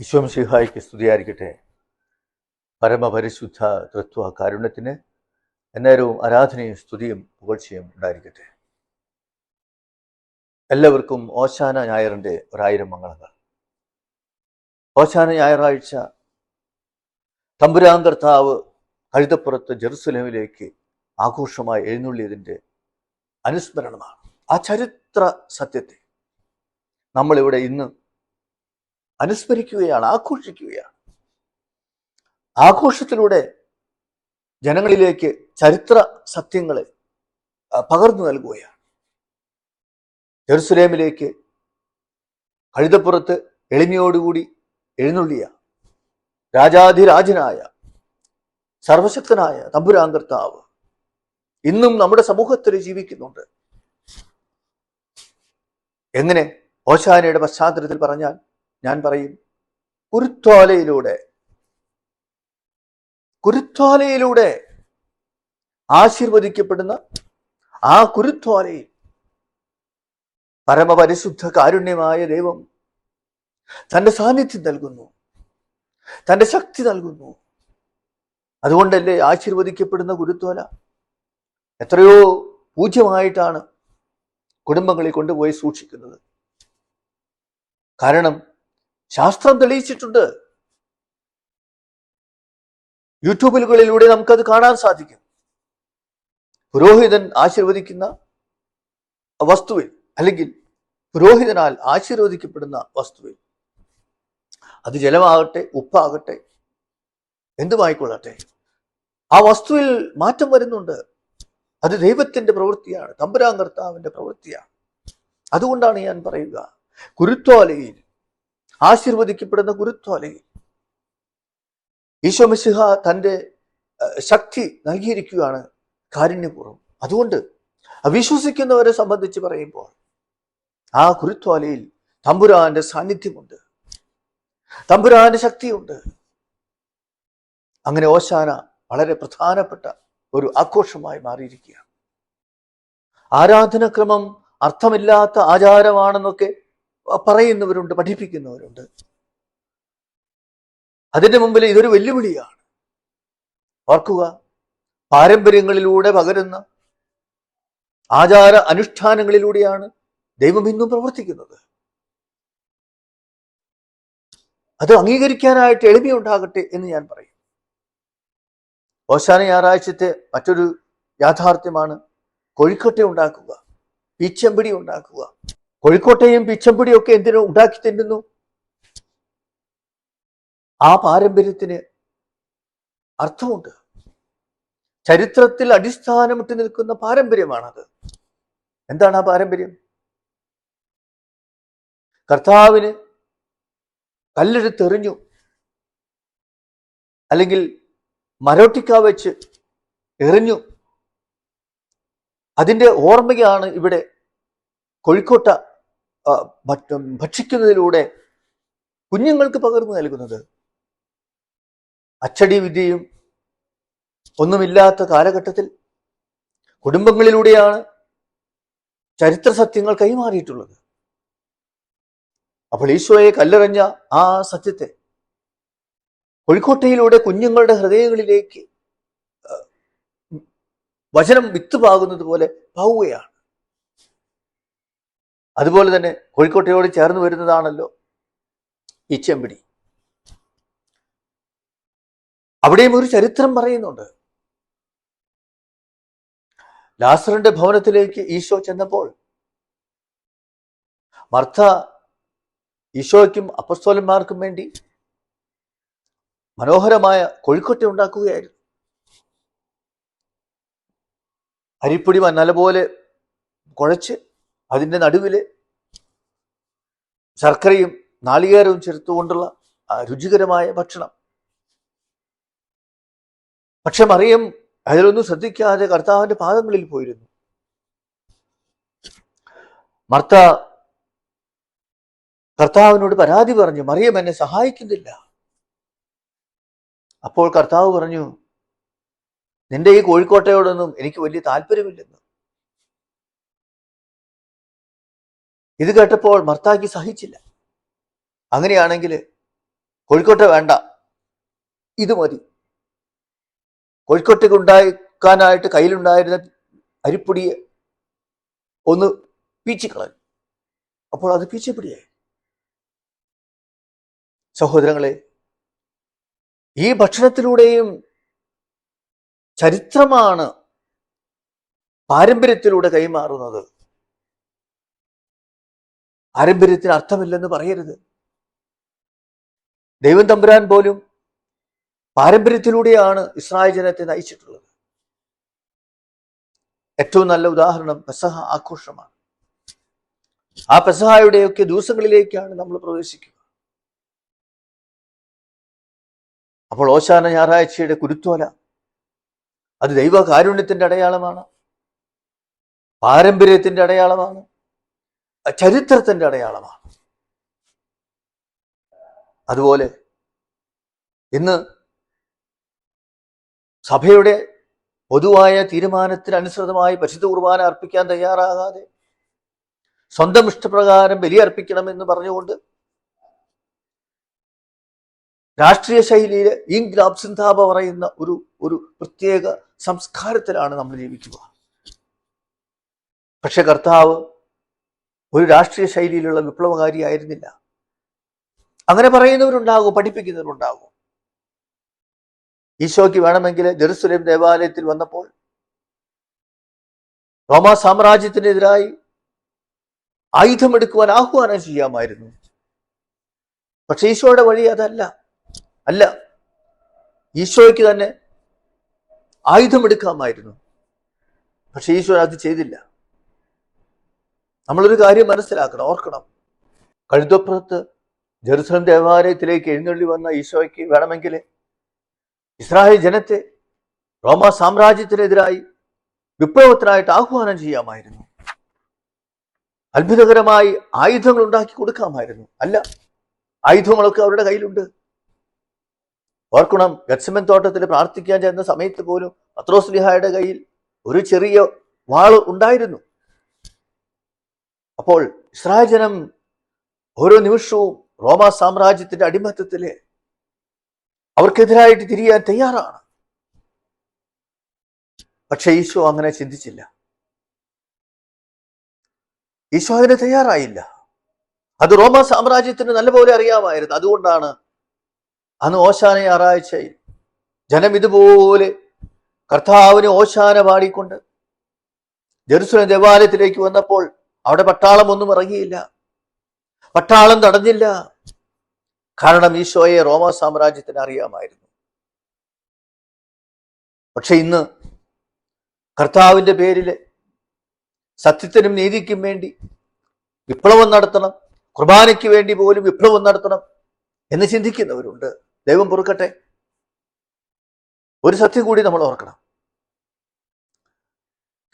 ഈശ്വംസിഹായിക്ക് സ്തുതിയായിരിക്കട്ടെ. പരമപരിശുദ്ധ തത്വ കാരുണ്യത്തിന് എന്നേരവും ആരാധനയും സ്തുതിയും പുകഴ്ചയും ഉണ്ടായിരിക്കട്ടെ. എല്ലാവർക്കും ഓശാന ഞായറിന്റെ ഒരായിരം മംഗളങ്ങൾ. ഓശാന ഞായറാഴ്ച തമ്പുരാൻ കർത്താവ് കഴുതപ്പുറത്ത് ജെറുസലേമിലേക്ക് ആഘോഷമായി എഴുന്നള്ളിയതിന്റെ അനുസ്മരണമാണ്. ആ ചരിത്ര സത്യത്തെ നമ്മളിവിടെ ഇന്ന് അനുസ്മരിക്കുകയാണ് ആഘോഷിക്കുകയാണ്. ആഘോഷത്തിലൂടെ ജനങ്ങളിലേക്ക് ചരിത്ര സത്യങ്ങളെ പകർന്നു നൽകുകയാണ്. ജെറുസലേമിലേക്ക് കഴുതപ്പുറത്ത് എളിമയോടുകൂടി എഴുന്നള്ളിയ രാജാധിരാജനായ സർവശക്തനായ തമ്പുരാൻ കർത്താവ് ഇന്നും നമ്മുടെ സമൂഹത്തിൽ ജീവിക്കുന്നുണ്ട്. എങ്ങനെ ഓശാനയുടെ പശ്ചാത്തലത്തിൽ പറഞ്ഞാൽ ഞാൻ പറയും കുരുത്തോലയിലൂടെ കുരുത്തോലയിലൂടെ ആശീർവദിക്കപ്പെടുന്ന ആ കുരുത്തോലയിൽ പരമപരിശുദ്ധ കാരുണ്യമായ ദൈവം തന്റെ സാന്നിധ്യം നൽകുന്നു തന്റെ ശക്തി നൽകുന്നു. അതുകൊണ്ടല്ലേ ആശീർവദിക്കപ്പെടുന്ന ഗുരുത്വല എത്രയോ പൂജ്യമായിട്ടാണ് കുടുംബങ്ങളിൽ കൊണ്ടുപോയി സൂക്ഷിക്കുന്നത്. കാരണം ശാസ്ത്രം തെളിയിച്ചിട്ടുണ്ട്. യൂട്യൂബുകളിലൂടെ നമുക്കത് കാണാൻ സാധിക്കും. പുരോഹിതൻ ആശീർവദിക്കുന്ന വസ്തുവിൽ അല്ലെങ്കിൽ പുരോഹിതനാൽ ആശീർവദിക്കപ്പെടുന്ന വസ്തുവിൽ. അത് ജലമാകട്ടെ ഉപ്പാകട്ടെ എന്തുമായിക്കൊള്ളട്ടെ. ആ വസ്തുവിൽ മാറ്റം വരുന്നുണ്ട്. അത് ദൈവത്തിന്റെ പ്രവൃത്തിയാണ്. തമ്പുരാൻ കർത്താവിന്റെ പ്രവൃത്തിയാണ്. അതുകൊണ്ടാണ് ഞാൻ പറയുക കുരുത്തോലയിൽ ആശീർവദിക്കപ്പെടുന്ന ഗുരുത്വാലയിൽ ഈശോ മിശിഹ തന്റെ ശക്തി നൽകിയിരിക്കുകയാണ് കാരുണ്യപൂർവം. അതുകൊണ്ട് അവിശ്വസിക്കുന്നവരെ സംബന്ധിച്ച് പറയുമ്പോൾ ആ കുരുത്വാലയിൽ തമ്പുരാന്റെ സാന്നിധ്യമുണ്ട്. തമ്പുരാന്റെ ശക്തിയുണ്ട്. അങ്ങനെ ഓശാന വളരെ പ്രധാനപ്പെട്ട ഒരു ആഘോഷമായി മാറിയിരിക്കുകയാണ്. ആരാധനക്രമം അർത്ഥമില്ലാത്ത ആചാരമാണെന്നൊക്കെ പറയുന്നവരുണ്ട് പഠിപ്പിക്കുന്നവരുണ്ട്. അതിന്റെ മുമ്പിൽ ഇതൊരു വെല്ലുവിളിയാണ്. ഓർക്കുക പാരമ്പര്യങ്ങളിലൂടെ പകരുന്ന ആചാര അനുഷ്ഠാനങ്ങളിലൂടെയാണ് ദൈവം ഇന്നും പ്രവർത്തിക്കുന്നത്. അത് അംഗീകരിക്കാനായിട്ട് എളിമയുണ്ടാകട്ടെ എന്ന് ഞാൻ പറയും. ഓശാന ഞായറാഴ്ചത്തെ മറ്റൊരു യാഥാർത്ഥ്യമാണ് കൊഴിക്കട്ട ഉണ്ടാക്കുക പീച്ചമ്പിടി ഉണ്ടാക്കുക. കോഴിക്കോട്ടെയും പിച്ചമ്പുടിയും ഒക്കെ എന്തിനു ഉണ്ടാക്കി തരുന്നു ആ പാരമ്പര്യത്തിന് അർത്ഥമുണ്ട്. ചരിത്രത്തിൽ അടിസ്ഥാനമിട്ട് നിൽക്കുന്ന പാരമ്പര്യമാണത്. എന്താണ് ആ പാരമ്പര്യം? കർത്താവിന് കല്ലെടുത്തെറിഞ്ഞു അല്ലെങ്കിൽ മരോട്ടിക്ക വെച്ച് എറിഞ്ഞു. അതിന്റെ ഓർമ്മയാണ് ഇവിടെ കോഴിക്കോട്ട ഭക്ഷിക്കുന്നതിലൂടെ കുഞ്ഞുങ്ങൾക്ക് പകർന്നു നൽകുന്നത്. അച്ചടി വിദ്യയും ഒന്നുമില്ലാത്ത കാലഘട്ടത്തിൽ കുടുംബങ്ങളിലൂടെയാണ് ചരിത്ര സത്യങ്ങൾ കൈമാറിയിട്ടുള്ളത്. അപ്പോൾ ഈശോയെ കല്ലെറിഞ്ഞ ആ സത്യത്തെ കോഴിക്കോട്ടയിലൂടെ കുഞ്ഞുങ്ങളുടെ ഹൃദയങ്ങളിലേക്ക് വചനം വിത്ത് പാകുന്നത് പോലെ പാവുകയാണ്. അതുപോലെ തന്നെ കോഴിക്കോട്ടയോട് ചേർന്ന് വരുന്നതാണല്ലോ ഈ ചെമ്പിടി. അവിടെയും ഒരു ചരിത്രം പറയുന്നുണ്ട്. ലാസറിന്റെ ഭവനത്തിലേക്ക് ഈശോ ചെന്നപ്പോൾ മർത്ത ഈശോയ്ക്കും അപ്പസ്തോലന്മാർക്കും വേണ്ടി മനോഹരമായ കോഴിക്കോട്ട ഉണ്ടാക്കുകയായിരുന്നു. അരിപ്പൊടി നല്ലപോലെ പോലെ കുഴച്ച് അതിന്റെ നടുവിൽ ശർക്കരയും നാളികേരവും ചേർത്തുകൊണ്ടുള്ള രുചികരമായ ഭക്ഷണം. പക്ഷെ മറിയം അതിലൊന്നും ശ്രദ്ധിക്കാതെ കർത്താവിന്റെ പാദങ്ങളിൽ പോയിരുന്നു. മർത്ത കർത്താവിനോട് പരാതി പറഞ്ഞു മറിയം എന്നെ സഹായിക്കുന്നില്ല. അപ്പോൾ കർത്താവ് പറഞ്ഞു നിന്റെ ഈ കോഴിക്കോട്ടയോടൊന്നും എനിക്ക് വലിയ താല്പര്യമില്ലെന്ന്. ഇത് കേട്ടപ്പോൾ മർത്താക്കി സഹിച്ചില്ല. അങ്ങനെയാണെങ്കിൽ കോഴിക്കോട്ടെ വേണ്ട. ഇത് മതി. കോഴിക്കോട്ടേക്ക് ഉണ്ടാക്കാനായിട്ട് കയ്യിലുണ്ടായിരുന്ന അരിപ്പൊടിയെ ഒന്ന് പീച്ചിക്കളഞ്ഞു. അപ്പോൾ അത് പീച്ചപ്പൊടിയായി. സഹോദരങ്ങളെ ഈ ഭക്ഷണത്തിലൂടെയും ചരിത്രമാണ് പാരമ്പര്യത്തിലൂടെ കൈമാറുന്നത്. പാരമ്പര്യത്തിന് അർത്ഥമില്ലെന്ന് പറയരുത്. ദൈവം തമ്പുരാൻ പോലും പാരമ്പര്യത്തിലൂടെയാണ് ഇസ്രായേൽ ജനത്തെ നയിച്ചിട്ടുള്ളത്. ഏറ്റവും നല്ല ഉദാഹരണം പെസഹ ആഘോഷമാണ്. ആ പെസഹായുടെയൊക്കെ ദിവസങ്ങളിലേക്കാണ് നമ്മൾ പ്രവേശിക്കുക. അപ്പോൾ ഓശാന ഞായറാഴ്ചയുടെ കുരുത്തോല അത് ദൈവകാരുണ്യത്തിന്റെ അടയാളമാണ്. പാരമ്പര്യത്തിന്റെ അടയാളമാണ്. ചരിത്രത്തിന്റെ അടയാളമാണ്. അതുപോലെ ഇന്ന് സഭയുടെ പൊതുവായ തീരുമാനത്തിനനുസൃതമായി പരിശുദ്ധ കുർബാന അർപ്പിക്കാൻ തയ്യാറാകാതെ സ്വന്തം ഇഷ്ടപ്രകാരം ബലിയർപ്പിക്കണമെന്ന് പറഞ്ഞുകൊണ്ട് രാഷ്ട്രീയ ശൈലിയിൽ ഇൻഗ്ലാബ് സിന്താബ പറയുന്ന ഒരു ഒരു പ്രത്യേക സംസ്കാരത്തിലാണ് നമ്മൾ ജീവിക്കുക. പക്ഷെ കർത്താവ് ഒരു രാഷ്ട്രീയ ശൈലിയിലുള്ള വിപ്ലവകാരിയായിരുന്നില്ല. അങ്ങനെ പറയുന്നവരുണ്ടാകും പഠിപ്പിക്കുന്നവരുണ്ടാകും. ഈശോയ്ക്ക് വേണമെങ്കിൽ ജെറുസലേം ദേവാലയത്തിൽ വന്നപ്പോൾ റോമാ സാമ്രാജ്യത്തിനെതിരായി ആയുധമെടുക്കുവാൻ ആഹ്വാനം ചെയ്യാമായിരുന്നു. പക്ഷെ ഈശോയുടെ വഴി അതല്ല. അല്ല ഈശോയ്ക്ക് തന്നെ ആയുധമെടുക്കാമായിരുന്നു പക്ഷെ ഈശോ അത് ചെയ്തില്ല. നമ്മളൊരു കാര്യം മനസ്സിലാക്കണം ഓർക്കണം. കഴുതപ്പുറത്ത് ജെറുസലം ദേവാലയത്തിലേക്ക് എഴുന്നള്ളി വന്ന ഈശോയ്ക്ക് വേണമെങ്കിൽ ഇസ്രായേൽ ജനത്തെ റോമ സാമ്രാജ്യത്തിനെതിരായി വിപ്ലവത്തിനായിട്ട് ആഹ്വാനം ചെയ്യാമായിരുന്നു. അത്ഭുതകരമായി ആയുധങ്ങൾ ഉണ്ടാക്കി കൊടുക്കാമായിരുന്നു. അല്ല ആയുധങ്ങളൊക്കെ അവരുടെ കയ്യിലുണ്ട്. ഓർക്കണം ഗത്സമൻ തോട്ടത്തിൽ പ്രാർത്ഥിക്കാൻ ചെന്ന സമയത്ത് പോലും പത്രോസ്ലിഹായുടെ കയ്യിൽ ഒരു ചെറിയ വാൾ ഉണ്ടായിരുന്നു. അപ്പോൾ ഇസ്രായേൽ ജനം ഓരോ നിമിഷവും റോമ സാമ്രാജ്യത്തിന്റെ അടിമത്തത്തിൽ അവർക്കെതിരായിട്ട് തിരിയാൻ തയ്യാറാണ്. പക്ഷെ ഈശോ അങ്ങനെ ചിന്തിച്ചില്ല. ഈശോ അതിന് തയ്യാറായില്ല. അത് റോമ സാമ്രാജ്യത്തിന് നല്ലപോലെ അറിയാമായിരുന്നു. അതുകൊണ്ടാണ് അന്ന് ഓശാന ഞായറാഴ്ചയിൽ ജനം ഇതുപോലെ കർത്താവിന് ഓശാന പാടിക്കൊണ്ട് ജെറുസലേം ദേവാലയത്തിലേക്ക് വന്നപ്പോൾ അവിടെ പട്ടാളം ഒന്നും ഇറങ്ങിയില്ല. പട്ടാളം തടഞ്ഞില്ല. കാരണം ഈശോയെ റോമ സാമ്രാജ്യത്തിന് അറിയാമായിരുന്നു. പക്ഷെ ഇന്ന് കർത്താവിന്റെ പേരിൽ സത്യത്തിനും നീതിക്കും വേണ്ടി വിപ്ലവം നടത്തണം. കുർബാനയ്ക്ക് വേണ്ടി പോലും വിപ്ലവം നടത്തണം എന്ന് ചിന്തിക്കുന്നവരുണ്ട്. ദൈവം പൊറുക്കട്ടെ. ഒരു സത്യം കൂടി നമ്മൾ ഓർക്കണം.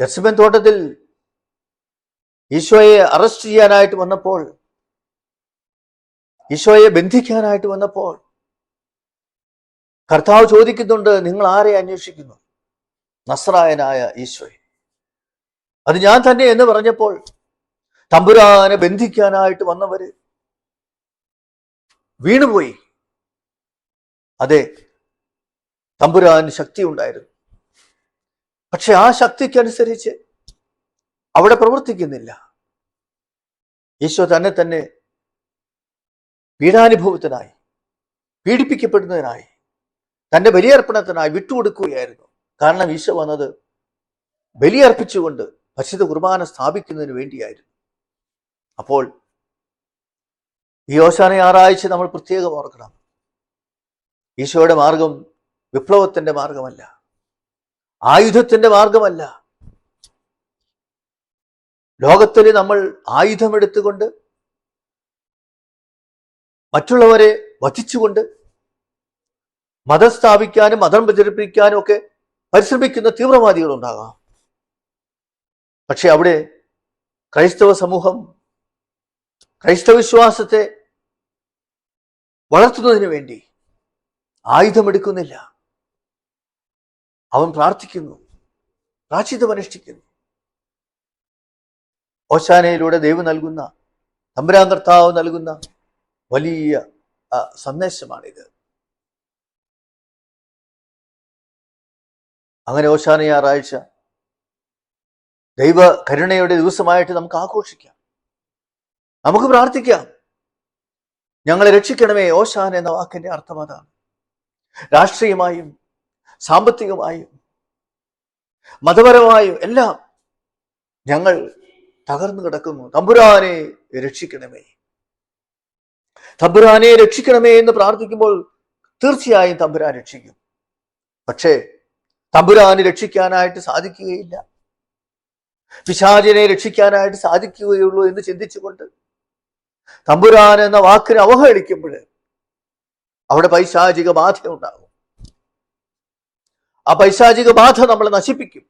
ഗസ്മൻ തോട്ടത്തിൽ ഈശോയെ അറസ്റ്റ് ചെയ്യാനായിട്ട് വന്നപ്പോൾ ഈശോയെ ബന്ധിക്കാനായിട്ട് വന്നപ്പോൾ കർത്താവ് ചോദിക്കുന്നുണ്ട് നിങ്ങൾ ആരെ അന്വേഷിക്കുന്നു? നസ്രായനായ ഈശോയെ. അത് ഞാൻ തന്നെ എന്ന് പറഞ്ഞപ്പോൾ തമ്പുരാനെ ബന്ധിക്കാനായിട്ട് വന്നവര് വീണുപോയി. അതെ തമ്പുരാന് ശക്തി ഉണ്ടായിരുന്നു പക്ഷെ ആ ശക്തിക്കനുസരിച്ച് അവിടെ പ്രവർത്തിക്കുന്നില്ല. ഈശോ തന്നെ തന്നെ പീഡാനുഭവത്തിനായി പീഡിപ്പിക്കപ്പെടുന്നതിനായി തന്റെ ബലിയർപ്പണത്തിനായി വിട്ടുകൊടുക്കുകയായിരുന്നു. കാരണം ഈശോ വന്നത് ബലിയർപ്പിച്ചുകൊണ്ട് പരിശുദ്ധ കുർബാന സ്ഥാപിക്കുന്നതിന് വേണ്ടിയായിരുന്നു. അപ്പോൾ ഈ ഓശാന ഞായറാഴ്ച നമ്മൾ പ്രത്യേകം ഓർക്കണം. ഈശോയുടെ മാർഗം വിപ്ലവത്തിന്റെ മാർഗമല്ല. ആയുധത്തിന്റെ മാർഗമല്ല. ലോകത്തിൽ നമ്മൾ ആയുധമെടുത്തുകൊണ്ട് മറ്റുള്ളവരെ വധിച്ചുകൊണ്ട് മതം സ്ഥാപിക്കാനും മതം പ്രചരിപ്പിക്കാനും ഒക്കെ പരിശ്രമിക്കുന്ന തീവ്രവാദികൾ ഉണ്ടാകാം പക്ഷെ അവിടെ ക്രൈസ്തവ സമൂഹം ക്രൈസ്തവ വിശ്വാസത്തെ വളർത്തുന്നതിന് വേണ്ടി ആയുധമെടുക്കുന്നില്ല. അവൻ പ്രാർത്ഥിക്കുന്നു പ്രാചിതം അനുഷ്ഠിക്കുന്നു ഓശാനയിലൂടെ ദൈവം നൽകുന്ന തമ്പുരാൻ നൽകുന്ന വലിയ സന്ദേശമാണിത്. അങ്ങനെ ഓശാന ഞായറാഴ്ച ദൈവ കരുണയുടെ ദിവസമായിട്ട് നമുക്ക് ആഘോഷിക്കാം. നമുക്ക് പ്രാർത്ഥിക്കാം. ഞങ്ങളെ രക്ഷിക്കണമേ ഓശാന എന്ന വാക്കിന്റെ അർത്ഥം അതാണ്. രാഷ്ട്രീയമായും സാമ്പത്തികമായും മതപരമായും എല്ലാം ഞങ്ങൾ തകർന്നു കിടക്കുന്നു. തമ്പുരാനെ രക്ഷിക്കണമേ. തമ്പുരാനെ രക്ഷിക്കണമേ എന്ന് പ്രാർത്ഥിക്കുമ്പോൾ തീർച്ചയായും തമ്പുരാൻ രക്ഷിക്കും. പക്ഷേ തമ്പുരാന് രക്ഷിക്കാനായിട്ട് സാധിക്കുകയില്ല. പിശാചിനെ രക്ഷിക്കാനായിട്ട് സാധിക്കുകയുള്ളൂ എന്ന് ചിന്തിച്ചുകൊണ്ട് തമ്പുരാൻ എന്ന വാക്കിനെ അവഹേളിക്കുമ്പോൾ അവിടെ പൈശാചിക ബാധ ഉണ്ടാകും. ആ പൈശാചിക ബാധ നമ്മളെ നശിപ്പിക്കും.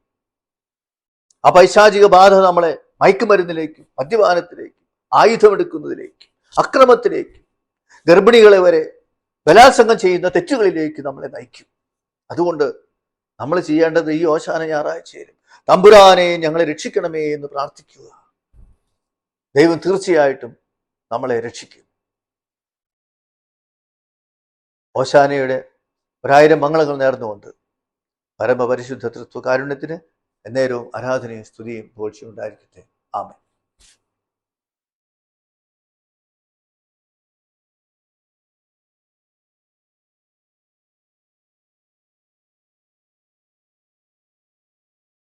ആ പൈശാചിക ബാധ നമ്മളെ മയക്കുമരുന്നിലേക്കും മദ്യപാനത്തിലേക്കും ആയുധമെടുക്കുന്നതിലേക്കും അക്രമത്തിലേക്കും ഗർഭിണികളെ വരെ ബലാത്സംഗം ചെയ്യുന്ന തെറ്റുകളിലേക്ക് നമ്മളെ നയിക്കും. അതുകൊണ്ട് നമ്മൾ ചെയ്യേണ്ടത് ഈ ഓശാന ഞായറാഴ്ചയിലും തമ്പുരാനെ ഞങ്ങളെ രക്ഷിക്കണമേ എന്ന് പ്രാർത്ഥിക്കുക. ദൈവം തീർച്ചയായിട്ടും നമ്മളെ രക്ഷിക്കും. ഓശാനയുടെ ഒരായിരം മംഗളങ്ങൾ നേർന്നുകൊണ്ട് പരമപരിശുദ്ധ തൃത്വ കാരുണ്യത്തിന് എന്നേരവും ആരാധനയും സ്തുതിയും പോഴ്ചയും ഉണ്ടായിരിക്കട്ടെ. ആമേ